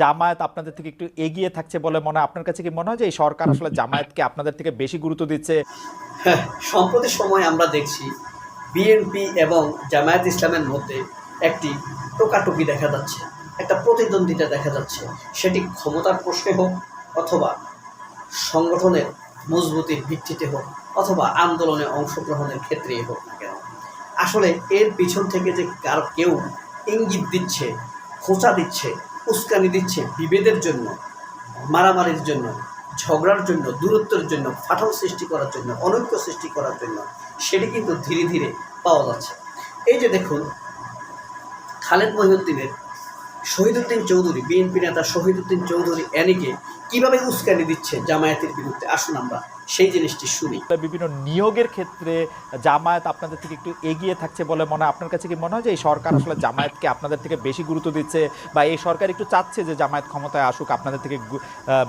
জামায়াত আপনাদের থেকে একটু এগিয়ে থাকছে বলে মনে হয়। আপনার কাছে কি মনে হয় যে এই সরকার আসলে জামায়াতকে আপনাদের থেকে বেশি গুরুত্ব দিচ্ছে? হ্যাঁ সম্প্রতি সময় আমরা দেখছি বিএনপি এবং জামায়াত ইসলামের মধ্যে একটি টোকাটুকি দেখা যাচ্ছে একটা প্রতিদ্বন্দ্বিতা দেখা যাচ্ছে। সেটি ক্ষমতার প্রশ্নে হোক অথবা সংগঠনের মজবুতির ভিত্তিতে হোক অথবা আন্দোলনে অংশগ্রহণের ক্ষেত্রেই হোক না কেন। আসলে এর পিছন থেকে যে কার কেউ ইঙ্গিত দিচ্ছে খোঁচা দিচ্ছে উস্কানি দিচ্ছে বিভেদের জন্য, মারামারির জন্য, ঝগড়ার জন্য, দূরত্বের জন্য, ফাটল সৃষ্টি করার জন্য, অনৈক্য সৃষ্টি করার জন্য, সেটি কিন্তু ধীরে ধীরে পাওয়া যাচ্ছে। এই যে দেখুন, খালেদ মহিউদ্দিনের শহীদুদ্দিন চৌধুরী বিএনপি নেতা শহীদুদ্দিন চৌধুরী অ্যানিকে কীভাবে উস্কানি দিচ্ছে জামায়াতের বিরুদ্ধে? আসুন আমরা সেই জিনিসটি শুনি। বিভিন্ন নিয়োগের ক্ষেত্রে জামায়াত আপনাদের থেকে একটু এগিয়ে থাকছে বলে মনে হয়। আপনার কাছে কি মনে হয় যে এই সরকার আসলে জামায়াতকে আপনাদের থেকে বেশি গুরুত্ব দিচ্ছে বা এই সরকার একটু চাচ্ছে যে জামায়াত ক্ষমতায় আসুক আপনাদের থেকে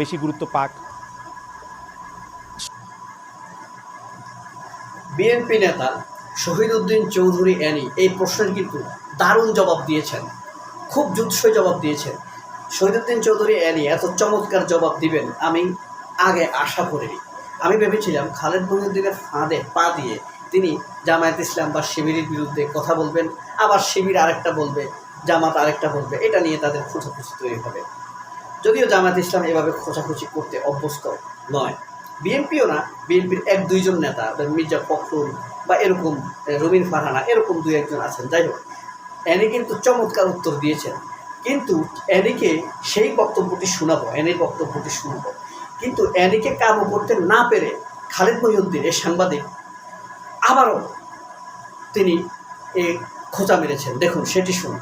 বেশি গুরুত্ব পাক? বিএনপি নেতা শহীদুদ্দিন চৌধুরী অ্যানি এই প্রশ্নের কিন্তু দারুণ জবাব দিয়েছেন। খুব জুৎসই জবাব দিয়েছেন। শহীদুদ্দিন চৌধুরী অ্যানি এত চমৎকার জবাব দিবেন, আমি আগে আশা করিনি। আমি ভেবেছিলাম খালেদ মহিউদ্দিনের ফাঁদে পা দিয়ে তিনি জামায়াত ইসলাম বা শিবিরের বিরুদ্ধে কথা বলবেন, আবার শিবির আরেকটা বলবে, জামাত আরেকটা বলবে, এটা নিয়ে তাদের খোঁচাখুচি তৈরি হবে। যদিও জামায়াত ইসলাম এভাবে খোঁচাখুচি করতে অভ্যস্ত নয়। বিএনপিও না, বিএনপির এক দুইজন নেতা, মির্জা ফখরুল বা এরকম রবিন ফারহানা, এরকম দুই একজন আছেন। যাই হোক এনি কিন্তু চমৎকার উত্তর দিয়েছেন। কিন্তু এনিকে সেই বক্তব্যটি শোনাবো এনির বক্তব্যটি শুনব। কিন্তু এনিকে কাবু করতে না পেরে খালেদ মহিউদ্দিন এই সাংবাদিক আবারও তিনি এ খোঁচা মেরেছেন। দেখুন সেটি শুনুন।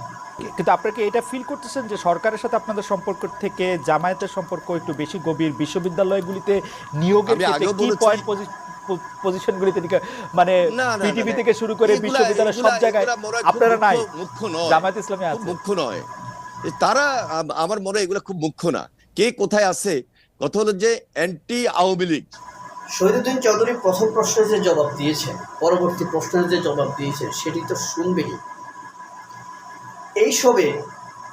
কিন্তু আপনারা কি এটা ফিল করতেছেন যে সরকারের সাথে আপনাদের সম্পর্ক থেকে জামায়াতের সম্পর্ক একটু বেশি গভীর? বিশ্ববিদ্যালয়গুলিতে নিয়োগের কি পয়েন্ট পজিশনগুলিতে মানে না, না, পিটিভি। থেকে শুরু করে বিশ্ববিদ্যালয় সব জায়গায় মনে আপনারা নাই। মুখ্য- মুখ্য নয়। জামায়াত ইসলামে আছে। মুখ্য নয়। তারা আমার মনে এগুলো খুব মুখ্য না। কে কোথায় আছে? কথা হলো যে অ্যান্টি আওয়ামী লীগ। শহীদুদ্দিন চৌধুরী প্রথম প্রশ্নের যে জবাব দিয়েছেন পরবর্তী প্রশ্নের যে জবাব দিয়েছেন সেটি তো শুনবেই। এই সবে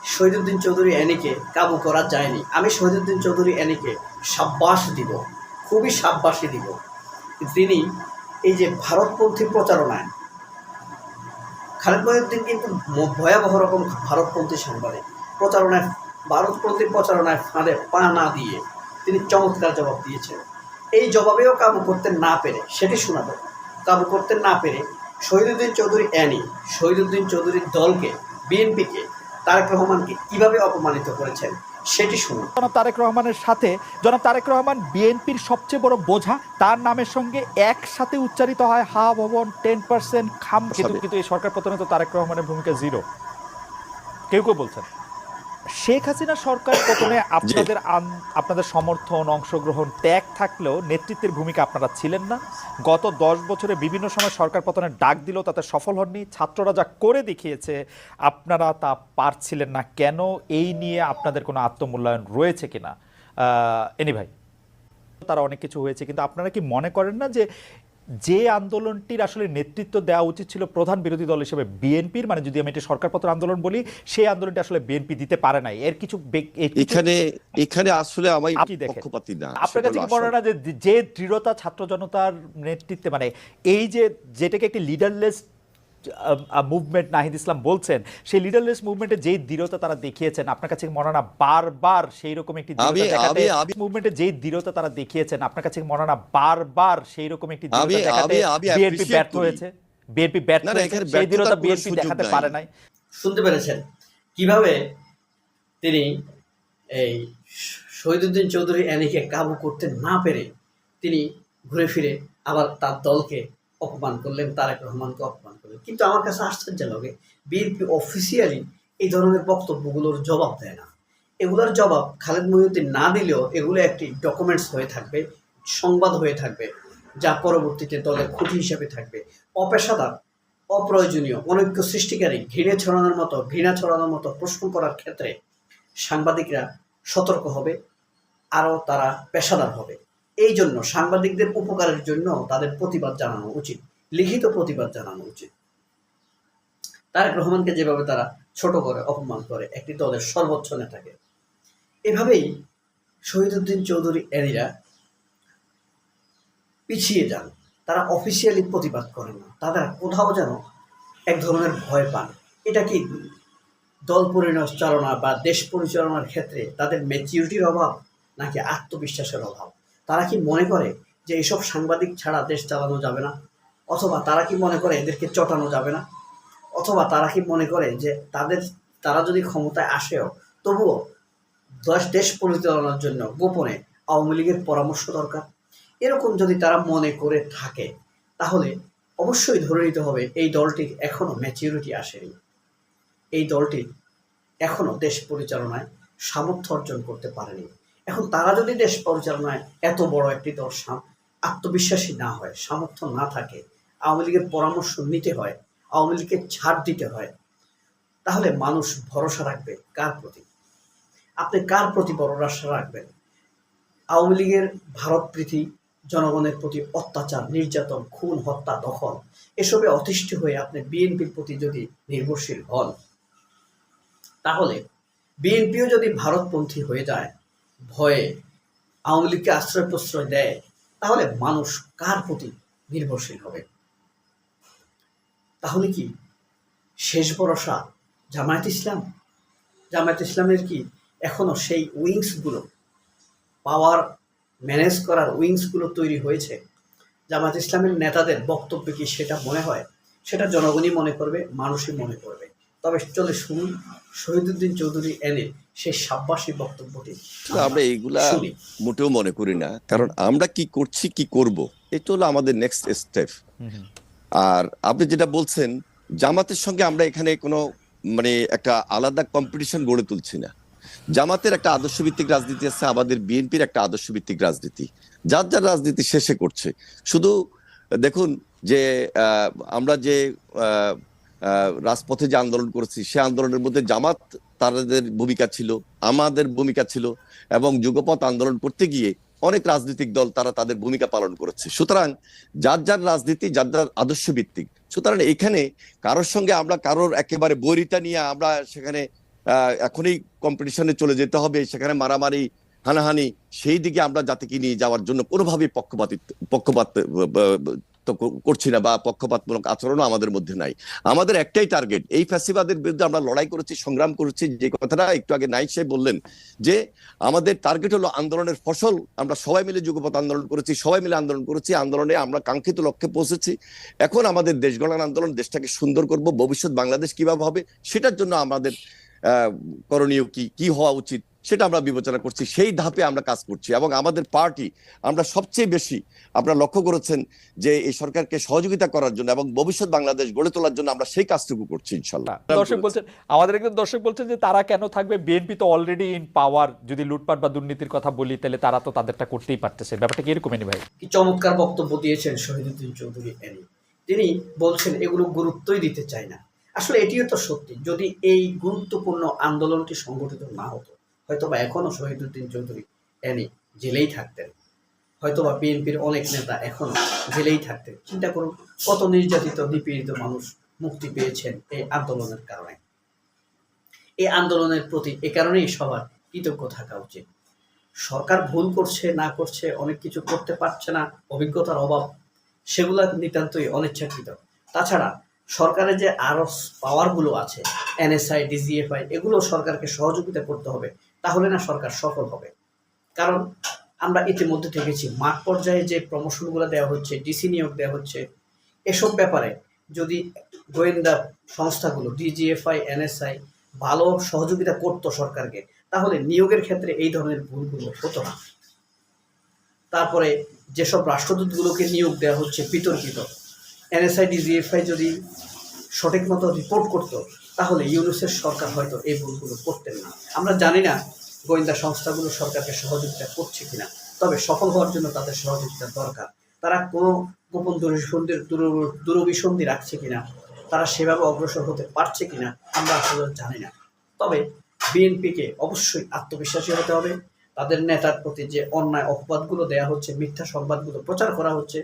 শহীদুদ্দিন চৌধুরী অ্যানিকে কাবু করা যায়নি। আমি শহীদুদ্দিন চৌধুরী অ্যানিকে সাব্বাস দিব। খুবই সাব্বাসী দিব। তিনি এই যে ভারতপন্থী প্রচারণায়, খালেদ মহিউদ্দিন কিন্তু ভয়াবহ রকম ভারতপন্থী সাংবাদিক প্রচারণায়, ভারতপন্থী প্রচারণায় ফাঁদে পা না দিয়ে তিনি চমৎকার জবাব দিয়েছেন। এই জবাবেও কাবু করতে না পেরে, সেটি শোনাবো। কাবু করতে না পেরে শহীদুদ্দিন চৌধুরী অ্যানি, শহীদুদ্দিন চৌধুরীর দলকে, বিএনপিকে, তারেক রহমানকে কীভাবে অপমানিত করেছেন সেটি শুনুন। জনাব তারেক রহমানের সাথে জনাব তারেক রহমান বিএনপির সবচেয়ে বড় বোঝা তার নামের সঙ্গে একসাথে উচ্চারিত হয় হা ভবন টেন পার্সেন্ট খাম। কিন্তু কিন্তু এই সরকার পতনে তো তারেক রহমানের ভূমিকা জিরো। কেউ কেউ বলছেন। শেখ হাসিনা সরকার পতনে আপনাদের আপনাদের সমর্থন অংশগ্রহণ ত্যাগ থাকলেও নেতৃত্বের ভূমিকা আপনারা ছিলেন না। গত দশ বছরে বিভিন্ন সময় সরকার পতনের ডাক দিল তাতে সফল হননি। ছাত্ররা যা করে দেখিয়েছে আপনারা তা পারছিলেন না কেন? এই নিয়ে আপনাদের কোনো আত্মমূল্যায়ন রয়েছে কিনা? এনি ভাই তারা অনেক কিছু হয়েছে কিন্তু আপনারা কি মনে করেন না যে যে আন্দোলনটির আসলে নেতৃত্ব দেওয়া উচিত ছিল প্রধান বিরোধী দল হিসেবে বিএনপির মানে যদি আমি এটা সরকারপত্র আন্দোলন বলি সেই আন্দোলনটি আসলে বিএনপি দিতে পারে নাই এর কিছু এখানে এখানে আসলে আমি। পক্ষপাতী না আপনার কাছে মনে না যে যে দৃঢ়তা ছাত্র জনতার নেতৃত্বে মানে এই যে যেটাকে একটি লিডারলেস মুভমেন্ট নাহিদ ইসলাম বলছেন সেই লিডারলেস মুভমেন্টে যেই দৃঢ়তা তারা দেখিয়েছেন আপনার কাছে কি মনে না বারবার সেই রকম একটি আমি- আমি- আমি- মুভমেন্টে যেই দৃঢ়তা তারা দেখিয়েছেন আপনার কাছে কি মনে না বারবার সেই রকম একটি বিএনপি ব্যর্থ হয়েছে? বিএনপি ব্যর্থ হয়েছে? সেই দৃঢ়তা বিএনপি দেখাতে পারে নাই? শুনতে পেরেছেন? কীভাবে তিনি এই শহীদুদ্দিন চৌধুরী অ্যানিকে কাবু করতে না পেরে তিনি ঘুরে ফিরে আবার তার দলকে অপমান করলেন তারেক রহমানকে করলেন কিন্তু আমার কাছে আশ্চর্য লাগে বিএনপি অফিসিয়ালি এই ধরনের বক্তব্যগুলোর জবাব দেয় না। এগুলোর জবাব খালেদ মহিউদ্দিন না দিলেও এগুলো একটি ডকুমেন্টস হয়ে থাকবে, সংবাদ হয়ে থাকবে, যা পরবর্তীতে দলের খুঁটি হিসেবে থাকবে। অপেশাদার, অপ্রয়োজনীয়, অনৈক্য সৃষ্টিকারী, ঘৃণে ছড়ানোর মতো, ঘৃণা ছড়ানোর মতো প্রশ্ন করার ক্ষেত্রে সাংবাদিকরা সতর্ক হবে, আরও তারা পেশাদার হবে। এই জন্য সাংবাদিকদের উপকারের জন্য তাদের প্রতিবাদ জানানো উচিত। লিখিত প্রতিবাদ জানানো উচিত। তারেক রহমানকে যেভাবে তারা ছোট করে অপমান করে, একটি দলের সর্বোচ্চ নেতাকে, এভাবেই শহীদুদ্দিন চৌধুরী এরিরা পিছিয়ে যান। তারা অফিসিয়ালি প্রতিবাদ করেন না। তারা কোথাও যেন এক ধরনের ভয় পান। এটা কি দল পরিচালনা বা দেশ পরিচালনার ক্ষেত্রে তাদের ম্যাচিউরিটির অভাব নাকি আত্মবিশ্বাসের অভাব? তারা কি মনে করে যে এসব সাংবাদিক ছাড়া দেশ চালানো যাবে না? অথবা তারা কি মনে করে এদেরকে চটানো যাবে না? অথবা তারা কি মনে করে যে তাদের, তারা যদি ক্ষমতায় আসেও, তবুও দশ, দেশ পরিচালনার জন্য গোপনে আওয়ামী লীগের পরামর্শ দরকার? এরকম যদি তারা মনে করে থাকে, তাহলে অবশ্যই ধরে নিতে হবে এই দলটির এখনও ম্যাচিউরিটি আসেনি। এই দলটি এখনও দেশ পরিচালনায় সামর্থ্য অর্জন করতে পারেনি। এখন তারা যদি দেশ পরিচালনায় এত বড় একটি সাম- আত্মবিশ্বাসী না হয়, সামর্থ্য না থাকে আওয়ামী লীগের পরামর্শ নিতে হয়, আওয়ামী লীগকে ছাড় দিতে হয়, তাহলে মানুষ ভরসা রাখবে কার প্রতি? আপনি কার প্রতি ভরসা রাখবেন? আওয়ামী লীগের ভারত প্রীতি, জনগণের প্রতি অত্যাচার, নির্যাতন, খুন, হত্যা, দখল, এসবে অতিষ্ঠ হয়ে আপনি বিএনপির প্রতি যদি নির্ভরশীল হন, তাহলে বিএনপিও যদি ভারতপন্থী হয়ে যায়, ভয়ে আওয়ামী লীগকে আশ্রয় প্রশ্রয় দেয়, তাহলে মানুষ কার প্রতি নির্ভরশীল হবে? তাহলে কি? শেষ ভরসা জামায়াত ইসলাম? জামায়াত ইসলামের কি এখনও সেই উইংসগুলো পাওয়ার ম্যানেজ করার উইংসগুলো তৈরি হয়েছে? জামাত ইসলামের নেতাদের বক্তব্য কি সেটা মনে হয়? সেটা জনগণই মনে করবে মানুষই মনে করবে। তবে চলে শুনুন শহীদুদ্দিন চৌধুরী এনে সেই সাব্বাসী বক্তব্যটি। আমরা এইগুলা মোটেও মনে করি না। কারণ আমরা কি করছি কি করব এটা হলো আমাদের নেক্সট স্টেপ আর আপনি যেটা বলছেন, জামাতের সঙ্গে আমরা এখানে কোনো মানে একটা আলাদা কম্পিটিশন গড়ে তুলছি না। জামাতের একটা আদর্শ ভিত্তিক রাজনীতি আছে, আমাদের বিএনপির একটা আদর্শ ভিত্তিক রাজনীতি। যার যার রাজনীতি শেষে করছে। শুধু দেখুন যে আমরা যে রাজপথে যে আন্দোলন করেছি, সে আন্দোলনের মধ্যে জামাত তাদের ভূমিকা ছিল, আমাদের ভূমিকা ছিল এবং যুগপথ আন্দোলন করতে গিয়ে অনেক রাজনৈতিক দল তারা তাদের ভূমিকা পালন করেছে। সুতরাং যার যার রাজনীতি, যার যার আদর্শ ভিত্তিক সুতরাং এখানে কারোর সঙ্গে আমরা কারোর একেবারে বৈরিতা নিয়ে আমরা সেখানে এখনই কম্পিটিশনে চলে যেতে হবে, সেখানে মারামারি, হানাহানি, সেই দিকে আমরা জাতিকে নিয়ে যাওয়ার জন্য কোনোভাবেই পক্ষপাতিত পক্ষপাত তো করছি না বা পক্ষপাতমূলক আচরণও আমাদের মধ্যে নাই। আমাদের একটাই টার্গেট এই ফ্যাসিবাদের বিরুদ্ধে আমরা লড়াই করেছি, সংগ্রাম করেছি, যে কথাটা একটু আগে নাইক সাহেব বললেন যে, আমাদের টার্গেট হলো আন্দোলনের ফসল, আমরা সবাই মিলে যুগপথ আন্দোলন করেছি, সবাই মিলে আন্দোলন করেছি, আন্দোলনে আমরা কাঙ্ক্ষিত লক্ষ্যে পৌঁছেছি। এখন আমাদের দেশ গঠন আন্দোলন, দেশটাকে সুন্দর করব, ভবিষ্যৎ বাংলাদেশ কীভাবে হবে, সেটার জন্য আমাদের করণীয় কি কি হওয়া উচিত? সেটা আমরা বিবেচনা করছি সেই ধাপে আমরা কাজ করছি এবং আমাদের পার্টি আমরা সবচেয়ে বেশি আপনারা লক্ষ্য করেছেন যে এই সরকারকে সহযোগিতা করার জন্য এবং ভবিষ্যৎ বাংলাদেশ গড়ে তোলার জন্য আমরা সেই কাজটুকু করছি ইনশাল্লাহ। দর্শক বলছেন আমাদের একজন দর্শক বলছেন যে তারা কেন থাকবে? বিএনপি তো অলরেডি ইন পাওয়ার যদি লুটপাট বা দুর্নীতির কথা বলি তাহলে তারা তো তাদেরটা করতেই পারতেছে। ব্যাপারটা কি এরকমই ভাই কি চমৎকার বক্তব্য দিয়েছেন শহীদুদ্দিন চৌধুরী এনি তিনি বলছেন এগুলো গুরুত্বই দিতে চায় না। আসলে এটিও তো সত্যি যদি এই গুরুত্বপূর্ণ আন্দোলনটি সংগঠিত না হতো হয়তোবা এখনও শহীদুদ্দিন চৌধুরী এনি জেলেই থাকতেন। হয়তোবা বিএনপির অনেক নেতা এখনও জেলেই থাকতেন। চিন্তা করুন, কত নির্যাতিত, নিপীড়িত মানুষ মুক্তি পেয়েছেন এই আন্দোলনের কারণে। এই আন্দোলনের প্রতি এ কারণেই সবার কৃতজ্ঞ থাকা উচিত। সরকার ভুল করছে, না করছে, অনেক কিছু করতে পারছে না, অভিজ্ঞতার অভাব, সেগুলা নিতান্তই অনিচ্ছাকৃত। তাছাড়া সরকারের যে আরও পাওয়ারগুলো আছে এনএসআই ডিজিএফআই এগুলো সরকারকে সহযোগিতা করতে হবে। তাহলে না সরকার সফল হবে। কারণ আমরা ইতিমধ্যে দেখেছি, মাঠ পর্যায়ে যে প্রমোশনগুলো দেওয়া হচ্ছে ডিসি নিয়োগ দেওয়া হচ্ছে, এসব ব্যাপারে যদি গোয়েন্দা সংস্থাগুলো ডিজিএফআই এনএসআই ভালো সহযোগিতা করতো সরকারকে, তাহলে নিয়োগের ক্ষেত্রে এই ধরনের ভুলগুলো হতো না। তারপরে যেসব রাষ্ট্রদূতগুলোকে নিয়োগ দেওয়া হচ্ছে, বিতর্কিত এনএসআই ডিজিএফআই যদি সঠিক মতো রিপোর্ট করতো তাহলে ইউনুসের সরকার হয়তো এই ভুলগুলো করতেন না। আমরা জানি না গোয়েন্দা সংস্থাগুলো সরকারকে সহযোগিতা করছে কিনা, তবে সফল হওয়ার জন্য তাদের সহযোগিতা দরকার। তারা কোনো গোপন দুরভিসন্ধির দূর- দূরভিসন্ধি রাখছে কিনা, তারা সেভাবে অগ্রসর হতে পারছে কিনা, আমরা আসলে জানি না। তবে বিএনপিকে অবশ্যই আত্মবিশ্বাসী হতে হবে। তাদের নেতার প্রতি যে অন্যায় অপবাদগুলো দেয়া হচ্ছে, মিথ্যা সংবাদগুলো প্রচার করা হচ্ছে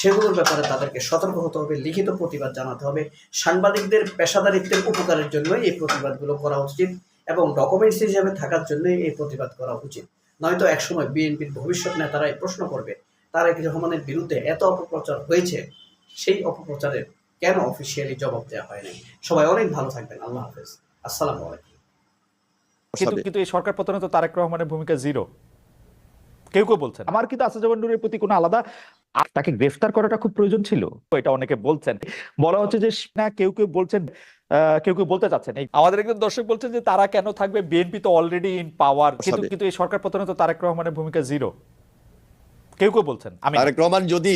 সেগুলোর ব্যাপারে তাদেরকে সতর্ক হতে হবে, লিখিত প্রতিবাদ জানাতে হবে। সাংবাদিকদের পেশাদারিত্বের উপকারের জন্য এই প্রতিবাদগুলো করা উচিত এবং ডকুমেন্টস হিসেবে থাকার জন্যই এই প্রতিবাদ করা উচিত। নয়তো একসময় বিএনপির ভবিষ্যৎ নেতারাই প্রশ্ন করবে, তারেক রহমানের বিরুদ্ধে এত অপপ্রচার হয়েছে, সেই অপপ্রচারের কেন অফিসিয়ালি জবাব দেওয়া হয় নাই? সবাই অনেক ভালো থাকবেন, আল্লাহ হাফেজ। আসসালামু আলাইকুম। কিন্তু এই সরকার পতনে তো তারেক রহমানের ভূমিকা জিরো কেউ কেউ বলছেন। আমার কিন্তু আসাদুজ্জামান নুরের প্রতি কোনো আলাদা আর তাকে গ্রেফতার করাটা খুব প্রয়োজন ছিল। এটা অনেকে বলছেন। বলা হচ্ছে যে না কেউ কেউ বলছেন আহ, কেউ কেউ বলতে চাচ্ছেন। আমাদের একজন দর্শক বলছেন যে তারা কেন থাকবে? বিএনপি তো অলরেডি ইন পাওয়ার কিন্তু কিন্তু এই সরকার পতনে তো তারেক রহমানের ভূমিকা জিরো কেউ কেউ বলছেন আমি। তারেক রহমান যদি